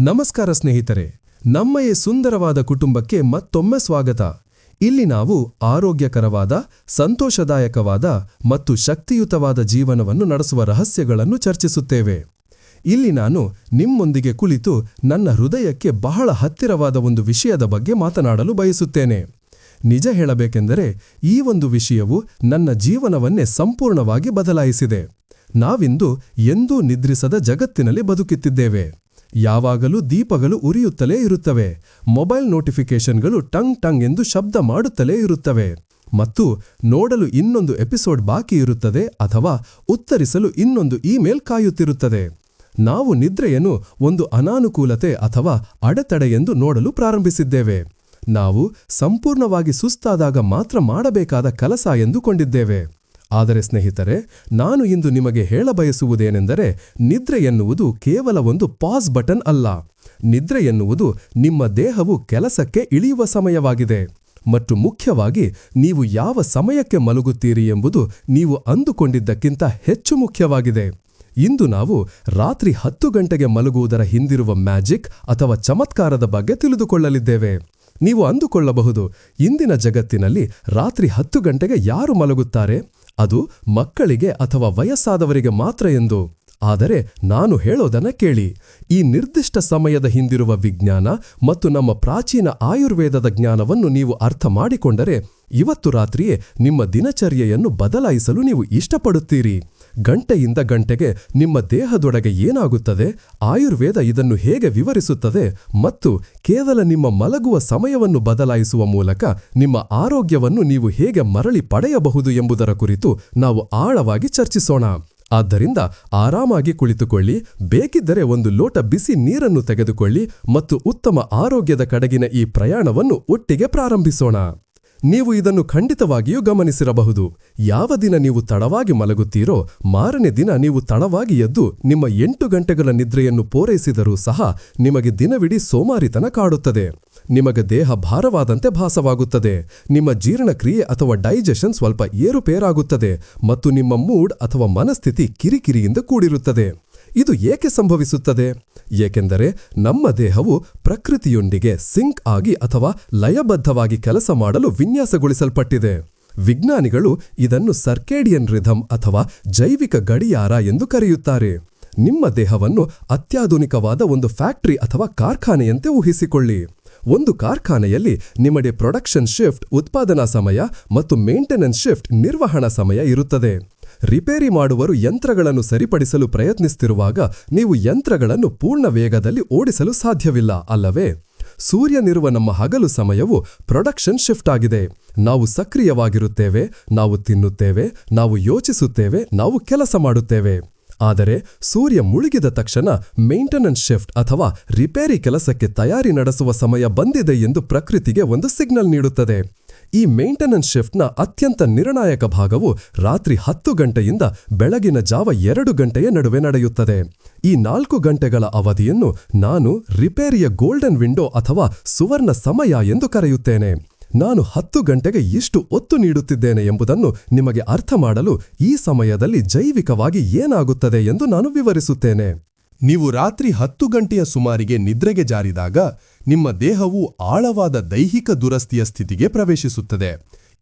ನಮಸ್ಕಾರ ಸ್ನೇಹಿತರೆ ನಮ್ಮ ಈ ಸುಂದರವಾದ ಕುಟುಂಬಕ್ಕೆ ಮತ್ತೊಮ್ಮೆ ಸ್ವಾಗತ. ಇಲ್ಲಿ ನಾವು ಆರೋಗ್ಯಕರವಾದ, ಸಂತೋಷದಾಯಕವಾದ ಮತ್ತು ಶಕ್ತಿಯುತವಾದ ಜೀವನವನ್ನು ನಡೆಸುವ ರಹಸ್ಯಗಳನ್ನು ಚರ್ಚಿಸುತ್ತೇವೆ. ಇಲ್ಲಿ ನಾನು ನಿಮ್ಮೊಂದಿಗೆ ಕುಳಿತು ನನ್ನ ಹೃದಯಕ್ಕೆ ಬಹಳ ಹತ್ತಿರವಾದ ಒಂದು ವಿಷಯದ ಬಗ್ಗೆ ಮಾತನಾಡಲು ಬಯಸುತ್ತೇನೆ. ನಿಜ ಹೇಳಬೇಕೆಂದರೆ, ಈ ಒಂದು ವಿಷಯವು ನನ್ನ ಜೀವನವನ್ನೇ ಸಂಪೂರ್ಣವಾಗಿ ಬದಲಾಯಿಸಿದೆ. ನಾವಿಂದು ಎಂದೂ ನಿದ್ರಿಸದ ಜಗತ್ತಿನಲ್ಲಿ ಬದುಕುತ್ತಿದ್ದೇವೆ. ಯಾವಾಗಲೂ ದೀಪಗಳು ಉರಿಯುತ್ತಲೇ ಇರುತ್ತವೆ. ಮೊಬೈಲ್ ನೋಟಿಫಿಕೇಷನ್ಗಳು ಟಂಗ್ ಟಂಗ್ ಎಂದು ಶಬ್ದ ಮಾಡುತ್ತಲೇ ಇರುತ್ತವೆ. ಮತ್ತು ನೋಡಲು ಇನ್ನೊಂದು ಎಪಿಸೋಡ್ ಬಾಕಿ ಇರುತ್ತದೆ ಅಥವಾ ಉತ್ತರಿಸಲು ಇನ್ನೊಂದು ಇಮೇಲ್ ಕಾಯುತ್ತಿರುತ್ತದೆ. ನಾವು ನಿದ್ರೆಯನ್ನು ಒಂದು ಅನಾನುಕೂಲತೆ ಅಥವಾ ಅಡೆತಡೆ ಎಂದು ನೋಡಲು ಪ್ರಾರಂಭಿಸಿದ್ದೇವೆ. ನಾವು ಸಂಪೂರ್ಣವಾಗಿ ಸುಸ್ತಾದಾಗ ಮಾತ್ರ ಮಾಡಬೇಕಾದ ಕೆಲಸ ಎಂದುಕೊಂಡಿದ್ದೇವೆ. ಆದರೆ ಸ್ನೇಹಿತರೆ, ನಾನು ಇಂದು ನಿಮಗೆ ಹೇಳಬಯಸುವುದೇನೆಂದರೆ, ನಿದ್ರೆ ಎನ್ನುವುದು ಕೇವಲ ಒಂದು ಪಾಸ್ ಬಟನ್ ಅಲ್ಲ. ನಿದ್ರೆ ಎನ್ನುವುದು ನಿಮ್ಮ ದೇಹವು ಕೆಲಸಕ್ಕೆ ಇಳಿಯುವ ಸಮಯವಾಗಿದೆ. ಮತ್ತು ಮುಖ್ಯವಾಗಿ, ನೀವು ಯಾವ ಸಮಯಕ್ಕೆ ಮಲಗುತ್ತೀರಿ ಎಂಬುದು ನೀವು ಅಂದುಕೊಂಡಿದ್ದಕ್ಕಿಂತ ಹೆಚ್ಚು ಮುಖ್ಯವಾಗಿದೆ. ಇಂದು ನಾವು ರಾತ್ರಿ ಹತ್ತು ಗಂಟೆಗೆ ಮಲಗುವುದರ ಹಿಂದಿರುವ ಮ್ಯಾಜಿಕ್ ಅಥವಾ ಚಮತ್ಕಾರದ ಬಗ್ಗೆ ತಿಳಿದುಕೊಳ್ಳಲಿದ್ದೇವೆ. ನೀವು ಅಂದುಕೊಳ್ಳಬಹುದು, ಇಂದಿನ ಜಗತ್ತಿನಲ್ಲಿ ರಾತ್ರಿ ಹತ್ತು ಗಂಟೆಗೆ ಯಾರು ಮಲಗುತ್ತಾರೆ? ಅದು ಮಕ್ಕಳಿಗೆ ಅಥವಾ ವಯಸ್ಸಾದವರಿಗೆ ಮಾತ್ರ ಎಂದು. ಆದರೆ ನಾನು ಹೇಳೋದನ್ನ ಕೇಳಿ. ಈ ನಿರ್ದಿಷ್ಟ ಸಮಯದ ಹಿಂದಿರುವ ವಿಜ್ಞಾನ ಮತ್ತು ನಮ್ಮ ಪ್ರಾಚೀನ ಆಯುರ್ವೇದದ ಜ್ಞಾನವನ್ನು ನೀವು ಅರ್ಥ ಮಾಡಿಕೊಂಡರೆ ಇವತ್ತು ರಾತ್ರಿಯೇ ನಿಮ್ಮ ದಿನಚರ್ಯೆಯನ್ನು ಬದಲಾಯಿಸಲು ನೀವು ಇಷ್ಟಪಡುತ್ತೀರಿ. ಗಂಟೆಯಿಂದ ಗಂಟೆಗೆ ನಿಮ್ಮ ದೇಹದೊಳಗೆ ಏನಾಗುತ್ತದೆ? ಆಯುರ್ವೇದ ಇದನ್ನು ಹೇಗೆ ವಿವರಿಸುತ್ತದೆ? ಮತ್ತು ಕೇವಲ ನಿಮ್ಮ ಮಲಗುವ ಸಮಯವನ್ನು ಬದಲಾಯಿಸುವ ಮೂಲಕ ನಿಮ್ಮ ಆರೋಗ್ಯವನ್ನು ನೀವು ಹೇಗೆ ಮರಳಿ ಪಡೆಯಬಹುದು ಎಂಬುದರ ಕುರಿತು ನಾವು ಆಳವಾಗಿ ಚರ್ಚಿಸೋಣ. ಆದ್ದರಿಂದ ಆರಾಮಾಗಿ ಕುಳಿತುಕೊಳ್ಳಿ, ಬೇಕಿದ್ದರೆ ಒಂದು ಲೋಟ ಬಿಸಿ ನೀರನ್ನು ತೆಗೆದುಕೊಳ್ಳಿ ಮತ್ತು ಉತ್ತಮ ಆರೋಗ್ಯದ ಕಡೆಗಿನ ಈ ಪ್ರಯಾಣವನ್ನು ಒಟ್ಟಿಗೆ ಪ್ರಾರಂಭಿಸೋಣ. ನೀವು ಇದನ್ನು ಖಂಡಿತವಾಗಿಯೂ ಗಮನಿಸಿರಬಹುದು. ಯಾವ ದಿನ ನೀವು ತಡವಾಗಿ ಮಲಗುತ್ತೀರೋ, ಮಾರನೇ ದಿನ ನೀವು ತಡವಾಗಿ ಎದ್ದು ನಿಮ್ಮ ಎಂಟು ಗಂಟೆಗಳ ನಿದ್ರೆಯನ್ನು ಪೂರೈಸಿದರೂ ಸಹ ನಿಮಗೆ ದಿನವಿಡೀ ಸೋಮಾರಿತನ ಕಾಡುತ್ತದೆ. ನಿಮಗೆ ದೇಹ ಭಾರವಾದಂತೆ ಭಾಸವಾಗುತ್ತದೆ. ನಿಮ್ಮ ಜೀರ್ಣಕ್ರಿಯೆ ಅಥವಾ ಡೈಜೆಷನ್ ಸ್ವಲ್ಪ ಏರುಪೇರಾಗುತ್ತದೆ ಮತ್ತು ನಿಮ್ಮ ಮೂಡ್ ಅಥವಾ ಮನಸ್ಥಿತಿ ಕಿರಿಕಿರಿಯಿಂದ ಕೂಡಿರುತ್ತದೆ. ಇದು ಏಕೆ ಸಂಭವಿಸುತ್ತದೆ? ಏಕೆಂದರೆ ನಮ್ಮ ದೇಹವು ಪ್ರಕೃತಿಯೊಂದಿಗೆ ಸಿಂಕ್ ಆಗಿ ಅಥವಾ ಲಯಬದ್ಧವಾಗಿ ಕೆಲಸ ಮಾಡಲು ವಿನ್ಯಾಸಗೊಳಿಸಲ್ಪಟ್ಟಿದೆ. ವಿಜ್ಞಾನಿಗಳು ಇದನ್ನು ಸರ್ಕೇಡಿಯನ್ ರಿಧಮ್ ಅಥವಾ ಜೈವಿಕ ಗಡಿಯಾರ ಎಂದು ಕರೆಯುತ್ತಾರೆ. ನಿಮ್ಮ ದೇಹವನ್ನು ಅತ್ಯಾಧುನಿಕವಾದ ಒಂದು ಫ್ಯಾಕ್ಟರಿ ಅಥವಾ ಕಾರ್ಖಾನೆಯಂತೆ ಊಹಿಸಿಕೊಳ್ಳಿ. ಒಂದು ಕಾರ್ಖಾನೆಯಲ್ಲಿ ನಿಮಗೆ ಪ್ರೊಡಕ್ಷನ್ ಶಿಫ್ಟ್, ಉತ್ಪಾದನಾ ಸಮಯ ಮತ್ತು ಮೇಂಟೆನೆನ್ಸ್ ಶಿಫ್ಟ್ ನಿರ್ವಹಣಾ ಸಮಯ ಇರುತ್ತದೆ. ರಿಪೇರಿ ಮಾಡುವರು ಯಂತ್ರಗಳನ್ನು ಸರಿಪಡಿಸಲು ಪ್ರಯತ್ನಿಸುತ್ತಿರುವಾಗ ನೀವು ಯಂತ್ರಗಳನ್ನು ಪೂರ್ಣ ವೇಗದಲ್ಲಿ ಓಡಿಸಲು ಸಾಧ್ಯವಿಲ್ಲ, ಅಲ್ಲವೇ? ಸೂರ್ಯನಿರುವ ನಮ್ಮ ಹಗಲು ಸಮಯವು ಪ್ರೊಡಕ್ಷನ್ ಶಿಫ್ಟ್ ಆಗಿದೆ. ನಾವು ಸಕ್ರಿಯವಾಗಿರುತ್ತೇವೆ, ನಾವು ತಿನ್ನುತ್ತೇವೆ, ನಾವು ಯೋಚಿಸುತ್ತೇವೆ, ನಾವು ಕೆಲಸ ಮಾಡುತ್ತೇವೆ. ಆದರೆ ಸೂರ್ಯ ಮುಳುಗಿದ ತಕ್ಷಣ ಮೇಂಟೆನೆನ್ಸ್ ಶಿಫ್ಟ್ ಅಥವಾ ರಿಪೇರಿ ಕೆಲಸಕ್ಕೆ ತಯಾರಿ ನಡೆಸುವ ಸಮಯ ಬಂದಿದೆ ಎಂದು ಪ್ರಕೃತಿಗೆ ಒಂದು ಸಿಗ್ನಲ್ ನೀಡುತ್ತದೆ. ಈ ಮೇಂಟೆನೆನ್ಸ್ ಶಿಫ್ಟ್ನ ಅತ್ಯಂತ ನಿರ್ಣಾಯಕ ಭಾಗವು ರಾತ್ರಿ ಹತ್ತು ಗಂಟೆಯಿಂದ ಬೆಳಗಿನ ಜಾವ ಎರಡು ಗಂಟೆಯ ನಡುವೆ ನಡೆಯುತ್ತದೆ. ಈ ನಾಲ್ಕು ಗಂಟೆಗಳ ಅವಧಿಯನ್ನು ನಾನು ರಿಪೇರಿಯ ಗೋಲ್ಡನ್ ವಿಂಡೋ ಅಥವಾ ಸುವರ್ಣ ಸಮಯ ಎಂದು ಕರೆಯುತ್ತೇನೆ. ನಾನು ಹತ್ತು ಗಂಟೆಗೆ ಇಷ್ಟು ಒತ್ತು ನೀಡುತ್ತಿದ್ದೇನೆ ಎಂಬುದನ್ನು ನಿಮಗೆ ಅರ್ಥ ಮಾಡಲು ಈ ಸಮಯದಲ್ಲಿ ಜೈವಿಕವಾಗಿ ಏನಾಗುತ್ತದೆ ಎಂದು ನಾನು ವಿವರಿಸುತ್ತೇನೆ. ನೀವು ರಾತ್ರಿ ಹತ್ತು ಗಂಟೆಯ ಸುಮಾರಿಗೆ ನಿದ್ರೆಗೆ ಜಾರಿದಾಗ ನಿಮ್ಮ ದೇಹವು ಆಳವಾದ ದೈಹಿಕ ದುರಸ್ತಿಯ ಸ್ಥಿತಿಗೆ ಪ್ರವೇಶಿಸುತ್ತದೆ.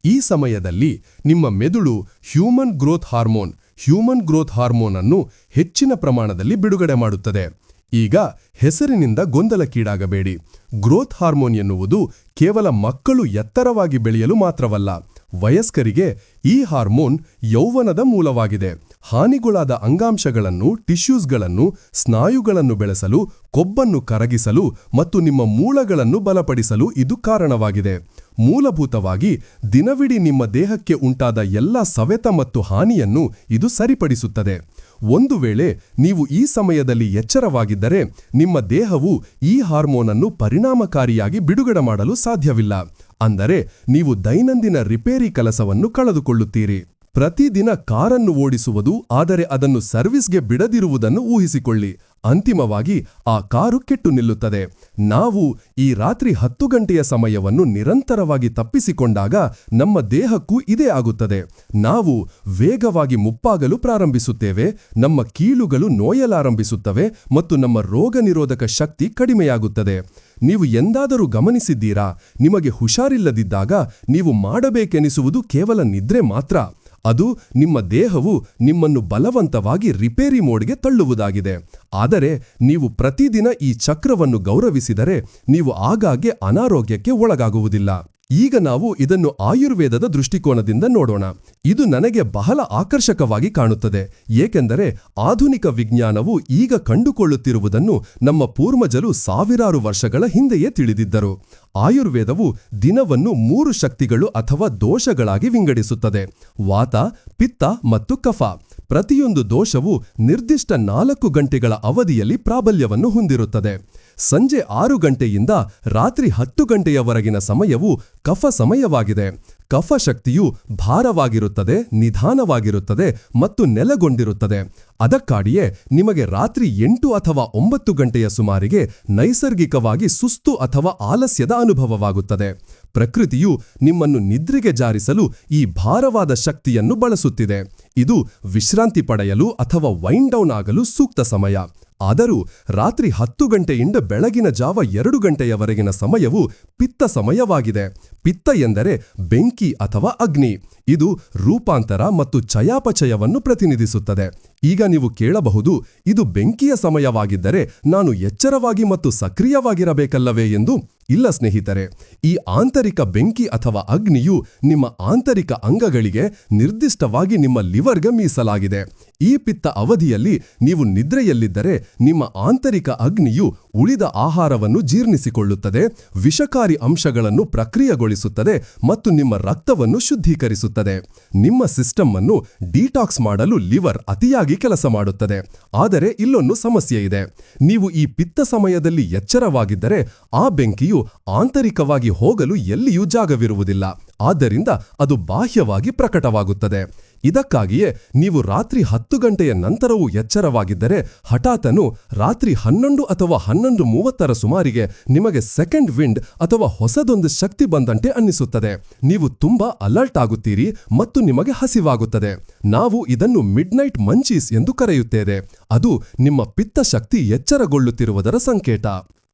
ಈ ಸಮಯದಲ್ಲಿ ನಿಮ್ಮ ಮೆದುಳು human growth hormone, human growth hormone ಅನ್ನು ಹೆಚ್ಚಿನ ಪ್ರಮಾಣದಲ್ಲಿ ಬಿಡುಗಡೆ ಮಾಡುತ್ತದೆ. ಈಗ ಹೆಸರಿನಿಂದ ಗೊಂದಲಕ್ಕೀಡಾಗಬೇಡಿ. ಗ್ರೋತ್ ಹಾರ್ಮೋನ್ ಎನ್ನುವುದು ಕೇವಲ ಮಕ್ಕಳು ಎತ್ತರವಾಗಿ ಬೆಳೆಯಲು ಮಾತ್ರವಲ್ಲ ವಯಸ್ಕರಿಗೆ ಈ ಹಾರ್ಮೋನ್ ಯೌವನದ ಮೂಲವಾಗಿದೆ. ಹಾನಿಗೊಳಾದ ಅಂಗಾಂಶಗಳನ್ನು ಟಿಶ್ಯೂಸ್ಗಳನ್ನು ಸ್ನಾಯುಗಳನ್ನು ಬೆಳೆಸಲು, ಕೊಬ್ಬನ್ನು ಕರಗಿಸಲು ಮತ್ತು ನಿಮ್ಮ ಮೂಳೆಗಳನ್ನು ಬಲಪಡಿಸಲು ಇದು ಕಾರಣವಾಗಿದೆ. ಮೂಲಭೂತವಾಗಿ ದಿನವಿಡೀ ನಿಮ್ಮ ದೇಹಕ್ಕೆ ಉಂಟಾದ ಎಲ್ಲ ಸವೆತ ಮತ್ತು ಹಾನಿಯನ್ನು ಇದು ಸರಿಪಡಿಸುತ್ತದೆ. ಒಂದು ವೇಳೆ ನೀವು ಈ ಸಮಯದಲ್ಲಿ ಎಚ್ಚರವಾಗಿದ್ದರೆ ನಿಮ್ಮ ದೇಹವು ಈ ಹಾರ್ಮೋನನ್ನು ಪರಿಣಾಮಕಾರಿಯಾಗಿ ಬಿಡುಗಡೆ ಮಾಡಲು ಸಾಧ್ಯವಿಲ್ಲ. ಅಂದರೆ ನೀವು ದೈನಂದಿನ ರಿಪೇರಿ ಕೆಲಸವನ್ನು ಕಳೆದುಕೊಳ್ಳುತ್ತೀರಿ. ಪ್ರತಿದಿನ ಕಾರನ್ನು ಓಡಿಸುವುದು, ಆದರೆ ಅದನ್ನು ಸರ್ವಿಸ್ಗೆ ಬಿಡದಿರುವುದನ್ನು ಊಹಿಸಿಕೊಳ್ಳಿ. ಅಂತಿಮವಾಗಿ ಆ ಕಾರು ಕೆಟ್ಟು ನಿಲ್ಲುತ್ತದೆ. ನಾವು ಈ ರಾತ್ರಿ ಹತ್ತು ಗಂಟೆಯ ಸಮಯವನ್ನು ನಿರಂತರವಾಗಿ ತಪ್ಪಿಸಿಕೊಂಡಾಗ ನಮ್ಮ ದೇಹಕ್ಕೂ ಇದೇ ಆಗುತ್ತದೆ. ನಾವು ವೇಗವಾಗಿ ಮುಪ್ಪಾಗಲು ಪ್ರಾರಂಭಿಸುತ್ತೇವೆ, ನಮ್ಮ ಕೀಲುಗಳು ನೋಯಲಾರಂಭಿಸುತ್ತವೆ ಮತ್ತು ನಮ್ಮ ರೋಗ ನಿರೋಧಕ ಶಕ್ತಿ ಕಡಿಮೆಯಾಗುತ್ತದೆ. ನೀವು ಎಂದಾದರೂ ಗಮನಿಸಿದ್ದೀರಾ? ನಿಮಗೆ ಹುಷಾರಿಲ್ಲದಿದ್ದಾಗ ನೀವು ಮಾಡಬೇಕೆನಿಸುವುದು ಕೇವಲ ನಿದ್ರೆ ಮಾತ್ರ. ಅದು ನಿಮ್ಮ ದೇಹವು ನಿಮ್ಮನ್ನು ಬಲವಂತವಾಗಿ ರಿಪೇರಿ ಮೋಡ್ಗೆ ತಳ್ಳುವುದಾಗಿದೆ. ಆದರೆ ನೀವು ಪ್ರತಿದಿನ ಈ ಚಕ್ರವನ್ನು ಗೌರವಿಸಿದರೆ ನೀವು ಆಗಾಗ್ಗೆ ಅನಾರೋಗ್ಯಕ್ಕೆ ಒಳಗಾಗುವುದಿಲ್ಲ. ಈಗ ನಾವು ಇದನ್ನು ಆಯುರ್ವೇದದ ದೃಷ್ಟಿಕೋನದಿಂದ ನೋಡೋಣ. ಇದು ನನಗೆ ಬಹಳ ಆಕರ್ಷಕವಾಗಿ ಕಾಣುತ್ತದೆ. ಏಕೆಂದರೆ ಆಧುನಿಕ ವಿಜ್ಞಾನವು ಈಗ ಕಂಡುಕೊಳ್ಳುತ್ತಿರುವುದನ್ನು ನಮ್ಮ ಪೂರ್ವಜರು ಸಾವಿರಾರು ವರ್ಷಗಳ ಹಿಂದೆಯೇ ತಿಳಿದಿದ್ದರು. ಆಯುರ್ವೇದವು ದಿನವನ್ನು ಮೂರು ಶಕ್ತಿಗಳು ಅಥವಾ ದೋಷಗಳಾಗಿ ವಿಂಗಡಿಸುತ್ತದೆ. ವಾತ, ಪಿತ್ತ ಮತ್ತು ಕಫ. ಪ್ರತಿಯೊಂದು ದೋಷವು ನಿರ್ದಿಷ್ಟ ನಾಲ್ಕು ಗಂಟೆಗಳ ಅವಧಿಯಲ್ಲಿ ಪ್ರಾಬಲ್ಯವನ್ನು ಹೊಂದಿರುತ್ತದೆ. ಸಂಜೆ ಆರು ಗಂಟೆಯಿಂದ ರಾತ್ರಿ ಹತ್ತು ಗಂಟೆಯವರೆಗಿನ ಸಮಯವು ಕಫ ಸಮಯವಾಗಿದೆ. ಕಫ ಶಕ್ತಿಯು ಭಾರವಾಗಿರುತ್ತದೆ, ನಿಧಾನವಾಗಿರುತ್ತದೆ ಮತ್ತು ನೆಲೆಗೊಂಡಿರುತ್ತದೆ. ಅದಕ್ಕಾಡಿಯೇ ನಿಮಗೆ ರಾತ್ರಿ ಎಂಟು ಅಥವಾ ಒಂಬತ್ತು ಗಂಟೆಯ ಸುಮಾರಿಗೆ ನೈಸರ್ಗಿಕವಾಗಿ ಸುಸ್ತು ಅಥವಾ ಆಲಸ್ಯದ ಅನುಭವವಾಗುತ್ತದೆ. ಪ್ರಕೃತಿಯು ನಿಮ್ಮನ್ನು ನಿದ್ರೆಗೆ ಜಾರಿಸಲು ಈ ಭಾರವಾದ ಶಕ್ತಿಯನ್ನು ಬಳಸುತ್ತಿದೆ. ಇದು ವಿಶ್ರಾಂತಿ ಪಡೆಯಲು ಅಥವಾ ವೈಂಡ್ ಡೌನ್ ಆಗಲು ಸೂಕ್ತ ಸಮಯ. ಆದರೂ ರಾತ್ರಿ ಹತ್ತು ಗಂಟೆಯಿಂದ ಬೆಳಗಿನ ಜಾವ ಎರಡು ಗಂಟೆಯವರೆಗಿನ ಸಮಯವು ಪಿತ್ತ ಸಮಯವಾಗಿದೆ. ಪಿತ್ತ ಎಂದರೆ ಬೆಂಕಿ ಅಥವಾ ಅಗ್ನಿ. ಇದು ರೂಪಾಂತರ ಮತ್ತು ಚಯಾಪಚಯವನ್ನು ಪ್ರತಿನಿಧಿಸುತ್ತದೆ. ಈಗ ನೀವು ಕೇಳಬಹುದು, ಇದು ಬೆಂಕಿಯ ಸಮಯವಾಗಿದ್ದರೆ ನಾನು ಎಚ್ಚರವಾಗಿ ಮತ್ತು ಸಕ್ರಿಯವಾಗಿರಬೇಕಲ್ಲವೇ ಎಂದು. ಇಲ್ಲ ಸ್ನೇಹಿತರೆ, ಈ ಆಂತರಿಕ ಬೆಂಕಿ ಅಥವಾ ಅಗ್ನಿಯು ನಿಮ್ಮ ಆಂತರಿಕ ಅಂಗಗಳಿಗೆ ನಿರ್ದಿಷ್ಟವಾಗಿ ನಿಮ್ಮ ಲಿವರ್ಗೆ ಮೀಸಲಾಗಿದೆ. ಈ ಪಿತ್ತ ಅವಧಿಯಲ್ಲಿ ನೀವು ನಿದ್ರೆಯಲ್ಲಿದ್ದರೆ ನಿಮ್ಮ ಆಂತರಿಕ ಅಗ್ನಿಯು ಉಳಿದ ಆಹಾರವನ್ನು ಜೀರ್ಣಿಸಿಕೊಳ್ಳುತ್ತದೆ, ವಿಷಕಾರಿ ಅಂಶಗಳನ್ನು ಪ್ರಕ್ರಿಯೆಗೊಳಿಸುತ್ತದೆ ಮತ್ತು ನಿಮ್ಮ ರಕ್ತವನ್ನು ಶುದ್ಧೀಕರಿಸುತ್ತದೆ. ನಿಮ್ಮ ಸಿಸ್ಟಮ್ ಅನ್ನು ಡಿಟಾಕ್ಸ್ ಮಾಡಲು ಲಿವರ್ ಅತಿಯಾಗಿ ಕೆಲಸ ಮಾಡುತ್ತದೆ. ಆದರೆ ಇಲ್ಲೊಂದು ಸಮಸ್ಯೆ ಇದೆ ನೀವು ಈ ಪಿತ್ತ ಸಮಯದಲ್ಲಿ ಎಚ್ಚರವಾಗಿದ್ದರೆ ಆ ಬೆಂಕಿಯು ಆಂತರಿಕವಾಗಿ ಹೋಗಲು ಎಲ್ಲಿಯೂ ಜಾಗವಿರುವುದಿಲ್ಲ. ಆದ್ದರಿಂದ ಅದು ಬಾಹ್ಯವಾಗಿ ಪ್ರಕಟವಾಗುತ್ತದೆ. ಇದಕ್ಕಾಗಿಯೇ ನೀವು ರಾತ್ರಿ ಹತ್ತು ಗಂಟೆಯ ನಂತರವೂ ಎಚ್ಚರವಾಗಿದ್ದರೆ ಹಠಾತನು ರಾತ್ರಿ ಹನ್ನೊಂದು ಅಥವಾ ಹನ್ನೊಂದು ಮೂವತ್ತರ ಸುಮಾರಿಗೆ ನಿಮಗೆ ಸೆಕೆಂಡ್ ವಿಂಡ್ ಅಥವಾ ಹೊಸದೊಂದು ಶಕ್ತಿ ಬಂದಂತೆ ಅನ್ನಿಸುತ್ತದೆ. ನೀವು ತುಂಬಾ ಅಲರ್ಟ್ ಆಗುತ್ತೀರಿ ಮತ್ತು ನಿಮಗೆ ಹಸಿವಾಗುತ್ತದೆ. ನಾವು ಇದನ್ನು ಮಿಡ್ನೈಟ್ ಮಂಚೀಸ್ ಎಂದು ಕರೆಯುತ್ತೇವೆ. ಅದು ನಿಮ್ಮ ಪಿತ್ತ ಶಕ್ತಿ ಎಚ್ಚರಗೊಳ್ಳುತ್ತಿರುವುದರ ಸಂಕೇತ.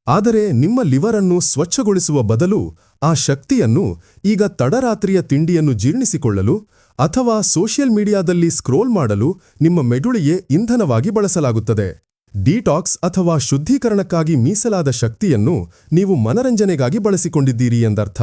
ಆದರೆ ನಿಮ್ಮ ಲಿವರ್ ಅನ್ನು ಸ್ವಚ್ಛಗೊಳಿಸುವ ಬದಲು ಆ ಶಕ್ತಿಯನ್ನು ಈಗ ತಡರಾತ್ರಿಯ ತಿಂಡಿಯನ್ನು ಜೀರ್ಣಿಸಿಕೊಳ್ಳಲು ಅಥವಾ ಸೋಷಿಯಲ್ ಮೀಡಿಯಾದಲ್ಲಿ ಸ್ಕ್ರೋಲ್ ಮಾಡಲು ನಿಮ್ಮ ಮೆದುಳಿಗೆ ಇಂಧನವಾಗಿ ಬಳಸಲಾಗುತ್ತದೆ. ಡಿಟಾಕ್ಸ್ ಅಥವಾ ಶುದ್ಧೀಕರಣಕ್ಕಾಗಿ ಮೀಸಲಾದ ಶಕ್ತಿಯನ್ನು ನೀವು ಮನರಂಜನೆಗಾಗಿ ಬಳಸಿಕೊಂಡಿದ್ದೀರಿ ಎಂದರ್ಥ.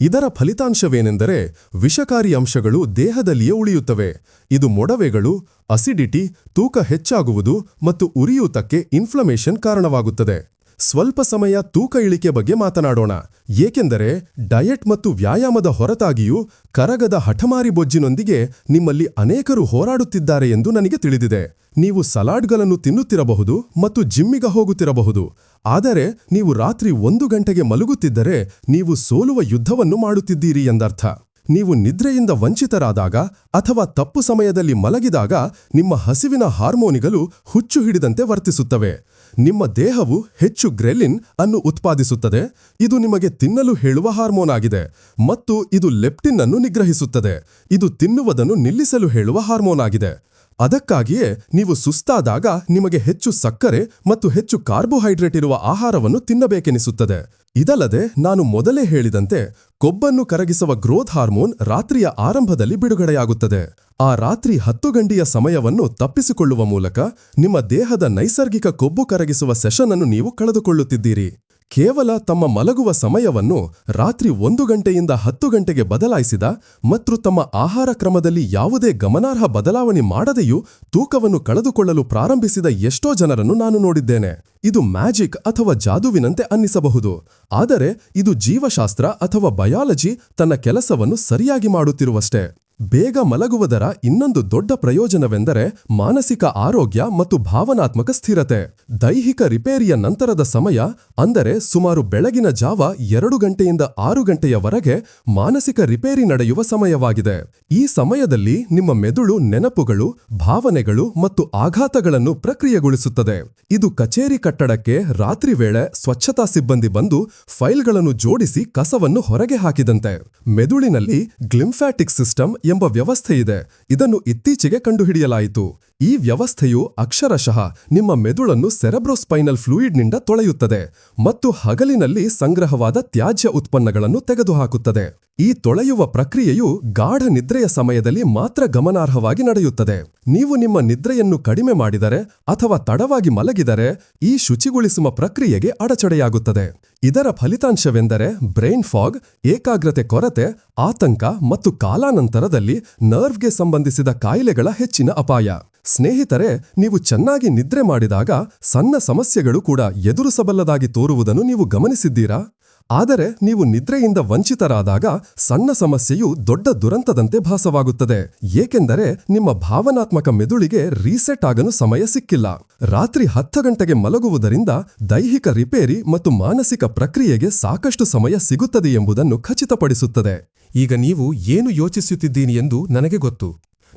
ಇದರ ಫಲಿತಾಂಶವೇನೆಂದರೆ ವಿಷಕಾರಿ ಅಂಶಗಳು ದೇಹದಲ್ಲಿಯೇ ಉಳಿಯುತ್ತವೆ. ಇದು ಮೊಡವೆಗಳು, ಅಸಿಡಿಟಿ, ತೂಕ ಹೆಚ್ಚಾಗುವುದು ಮತ್ತು ಉರಿಯೂತಕ್ಕೆ ಇನ್ಫ್ಲಮೇಷನ್ ಕಾರಣವಾಗುತ್ತದೆ. ಸ್ವಲ್ಪ ಸಮಯ ತೂಕ ಇಳಿಕೆ ಬಗ್ಗೆ ಮಾತನಾಡೋಣ. ಏಕೆಂದರೆ ಡಯಟ್ ಮತ್ತು ವ್ಯಾಯಾಮದ ಹೊರತಾಗಿಯೂ ಕರಗದ ಹಠಮಾರಿ ಬೊಜ್ಜಿನೊಂದಿಗೆ ನಿಮ್ಮಲ್ಲಿ ಅನೇಕರು ಹೋರಾಡುತ್ತಿದ್ದಾರೆ ಎಂದು ನನಗೆ ತಿಳಿದಿದೆ. ನೀವು ಸಲಾಡ್ಗಳನ್ನು ತಿನ್ನುತ್ತಿರಬಹುದು ಮತ್ತು ಜಿಮ್ಮಿಗೆ ಹೋಗುತ್ತಿರಬಹುದು. ಆದರೆ ನೀವು ರಾತ್ರಿ ಒಂದು ಗಂಟೆಗೆ ಮಲಗುತ್ತಿದ್ದರೆ ನೀವು ಸೋಲುವ ಯುದ್ಧವನ್ನು ಮಾಡುತ್ತಿದ್ದೀರಿ ಎಂದರ್ಥ. ನೀವು ನಿದ್ರೆಯಿಂದ ವಂಚಿತರಾದಾಗ ಅಥವಾ ತಪ್ಪು ಸಮಯದಲ್ಲಿ ಮಲಗಿದಾಗ ನಿಮ್ಮ ಹಸಿವಿನ ಹಾರ್ಮೋನಿಗಳು ಹುಚ್ಚು ಹಿಡಿದಂತೆ ವರ್ತಿಸುತ್ತವೆ. ನಿಮ್ಮ ದೇಹವು ಹೆಚ್ಚು ಗ್ರೆಲಿನ್ ಅನ್ನು ಉತ್ಪಾದಿಸುತ್ತದೆ. ಇದು ನಿಮಗೆ ತಿನ್ನಲು ಹೇಳುವ ಹಾರ್ಮೋನ್ ಆಗಿದೆ ಮತ್ತು ಇದು ಲೆಪ್ಟಿನ್ ಅನ್ನು ನಿಗ್ರಹಿಸುತ್ತದೆ. ಇದು ತಿನ್ನುವುದನ್ನು ನಿಲ್ಲಿಸಲು ಹೇಳುವ ಹಾರ್ಮೋನ್ ಆಗಿದೆ. ಅದಕ್ಕಾಗಿಯೇ ನೀವು ಸುಸ್ತಾದಾಗ ನಿಮಗೆ ಹೆಚ್ಚು ಸಕ್ಕರೆ ಮತ್ತು ಹೆಚ್ಚು ಕಾರ್ಬೋಹೈಡ್ರೇಟ್ ಇರುವ ಆಹಾರವನ್ನು ತಿನ್ನಬೇಕೆನಿಸುತ್ತದೆ. ಇದಲ್ಲದೆ ನಾನು ಮೊದಲೇ ಹೇಳಿದಂತೆ ಕೊಬ್ಬನ್ನು ಕರಗಿಸುವ ಗ್ರೋಥ್ ಹಾರ್ಮೋನ್ ರಾತ್ರಿಯ ಆರಂಭದಲ್ಲಿ ಬಿಡುಗಡೆಯಾಗುತ್ತದೆ. ಆ ರಾತ್ರಿ ಹತ್ತು ಗಂಟೆಯ ಸಮಯವನ್ನು ತಪ್ಪಿಸಿಕೊಳ್ಳುವ ಮೂಲಕ ನಿಮ್ಮ ದೇಹದ ನೈಸರ್ಗಿಕ ಕೊಬ್ಬು ಕರಗಿಸುವ ಸೆಷನ್ ಅನ್ನು ನೀವು ಕಳೆದುಕೊಳ್ಳುತ್ತಿದ್ದೀರಿ. ಕೇವಲ ತಮ್ಮ ಮಲಗುವ ಸಮಯವನ್ನು ರಾತ್ರಿ ಒಂದು ಗಂಟೆಯಿಂದ ಹತ್ತು ಗಂಟೆಗೆ ಬದಲಾಯಿಸಿದ ಮತ್ತು ತಮ್ಮ ಆಹಾರ ಕ್ರಮದಲ್ಲಿ ಯಾವುದೇ ಗಮನಾರ್ಹ ಬದಲಾವಣೆ ಮಾಡದೆಯೂ ತೂಕವನ್ನು ಕಳೆದುಕೊಳ್ಳಲು ಪ್ರಾರಂಭಿಸಿದ ಎಷ್ಟೋ ಜನರನ್ನು ನಾನು ನೋಡಿದ್ದೇನೆ. ಇದು ಮ್ಯಾಜಿಕ್ ಅಥವಾ ಜಾದುವಿನಂತೆ ಅನ್ನಿಸಬಹುದು. ಆದರೆ ಇದು ಜೀವಶಾಸ್ತ್ರ ಅಥವಾ ಬಯಾಲಜಿ ತನ್ನ ಕೆಲಸವನ್ನು ಸರಿಯಾಗಿ ಮಾಡುತ್ತಿರುವಷ್ಟೇ. ಬೇಗ ಮಲಗುವುದರ ಇನ್ನೊಂದು ದೊಡ್ಡ ಪ್ರಯೋಜನವೆಂದರೆ ಮಾನಸಿಕ ಆರೋಗ್ಯ ಮತ್ತು ಭಾವನಾತ್ಮಕ ಸ್ಥಿರತೆ. ದೈಹಿಕ ರಿಪೇರಿಯ ನಂತರದ ಸಮಯ, ಅಂದರೆ ಸುಮಾರು ಬೆಳಗಿನ ಜಾವ ಎರಡು ಗಂಟೆಯಿಂದ ಆರು ಗಂಟೆಯವರೆಗೆ ಮಾನಸಿಕ ರಿಪೇರಿ ನಡೆಯುವ ಸಮಯವಾಗಿದೆ. ಈ ಸಮಯದಲ್ಲಿ ನಿಮ್ಮ ಮೆದುಳು ನೆನಪುಗಳು, ಭಾವನೆಗಳು ಮತ್ತು ಆಘಾತಗಳನ್ನು ಪ್ರಕ್ರಿಯೆಗೊಳಿಸುತ್ತದೆ. ಇದು ಕಚೇರಿ ಕಟ್ಟಡಕ್ಕೆ ರಾತ್ರಿ ವೇಳೆ ಸ್ವಚ್ಛತಾ ಸಿಬ್ಬಂದಿ ಬಂದು ಫೈಲ್ಗಳನ್ನು ಜೋಡಿಸಿ ಕಸವನ್ನು ಹೊರಗೆ ಹಾಕಿದಂತೆ. ಮೆದುಳಿನಲ್ಲಿ ಗ್ಲಿಂಫ್ಯಾಟಿಕ್ ಸಿಸ್ಟಮ್ ಎಂಬ ವ್ಯವಸ್ಥೆ ಇದೆ ಇದನ್ನು ಇತ್ತೀಚೆಗೆ ಕಂಡುಹಿಡಿಯಲಾಯಿತು. ಈ ವ್ಯವಸ್ಥೆಯು ಅಕ್ಷರಶಃ ನಿಮ್ಮ ಮೆದುಳನ್ನು ಸೆರೆಬ್ರೋಸ್ಪೈನಲ್ ಫ್ಲೂಯಿಡ್ನಿಂದ ತೊಳೆಯುತ್ತದೆ ಮತ್ತು ಹಗಲಿನಲ್ಲಿ ಸಂಗ್ರಹವಾದ ತ್ಯಾಜ್ಯ ಉತ್ಪನ್ನಗಳನ್ನು ತೆಗೆದುಹಾಕುತ್ತದೆ. ಈ ತೊಳೆಯುವ ಪ್ರಕ್ರಿಯೆಯು ಗಾಢ ನಿದ್ರೆಯ ಸಮಯದಲ್ಲಿ ಮಾತ್ರ ಗಮನಾರ್ಹವಾಗಿ ನಡೆಯುತ್ತದೆ. ನೀವು ನಿಮ್ಮ ನಿದ್ರೆಯನ್ನು ಕಡಿಮೆ ಮಾಡಿದರೆ ಅಥವಾ ತಡವಾಗಿ ಮಲಗಿದರೆ ಈ ಶುಚಿಗೊಳಿಸುವ ಪ್ರಕ್ರಿಯೆಗೆ ಅಡಚಣೆಯಾಗುತ್ತದೆ. ಇದರ ಫಲಿತಾಂಶವೆಂದರೆ ಬ್ರೈನ್ ಫಾಗ್, ಏಕಾಗ್ರತೆ ಕೊರತೆ, ಆತಂಕ ಮತ್ತು ಕಾಲಾನಂತರದಲ್ಲಿ ನರ್ವ್ಗೆ ಸಂಬಂಧಿಸಿದ ಕಾಯಿಲೆಗಳ ಹೆಚ್ಚಿನ ಅಪಾಯ. ಸ್ನೇಹಿತರೆ, ನೀವು ಚೆನ್ನಾಗಿ ನಿದ್ರೆ ಮಾಡಿದಾಗ ಸಣ್ಣ ಸಮಸ್ಯೆಗಳು ಕೂಡ ಎದುರಿಸಬಲ್ಲದಾಗಿ ತೋರುವುದನ್ನು ನೀವು ಗಮನಿಸಿದ್ದೀರಾ? ಆದರೆ ನೀವು ನಿದ್ರೆಯಿಂದ ವಂಚಿತರಾದಾಗ ಸಣ್ಣ ಸಮಸ್ಯೆಯು ದೊಡ್ಡ ದುರಂತದಂತೆ ಭಾಸವಾಗುತ್ತದೆ. ಏಕೆಂದರೆ ನಿಮ್ಮ ಭಾವನಾತ್ಮಕ ಮೆದುಳಿಗೆ ರೀಸೆಟ್ ಆಗಲು ಸಮಯ ಸಿಕ್ಕಿಲ್ಲ. ರಾತ್ರಿ ಹತ್ತು ಗಂಟೆಗೆ ಮಲಗುವುದರಿಂದ ದೈಹಿಕ ರಿಪೇರಿ ಮತ್ತು ಮಾನಸಿಕ ಪ್ರಕ್ರಿಯೆಗೆ ಸಾಕಷ್ಟು ಸಮಯ ಸಿಗುತ್ತದೆ ಎಂಬುದನ್ನು ಖಚಿತಪಡಿಸುತ್ತದೆ. ಈಗ ನೀವು ಏನು ಯೋಚಿಸುತ್ತಿದ್ದೀನಿ ಎಂದು ನನಗೆ ಗೊತ್ತು.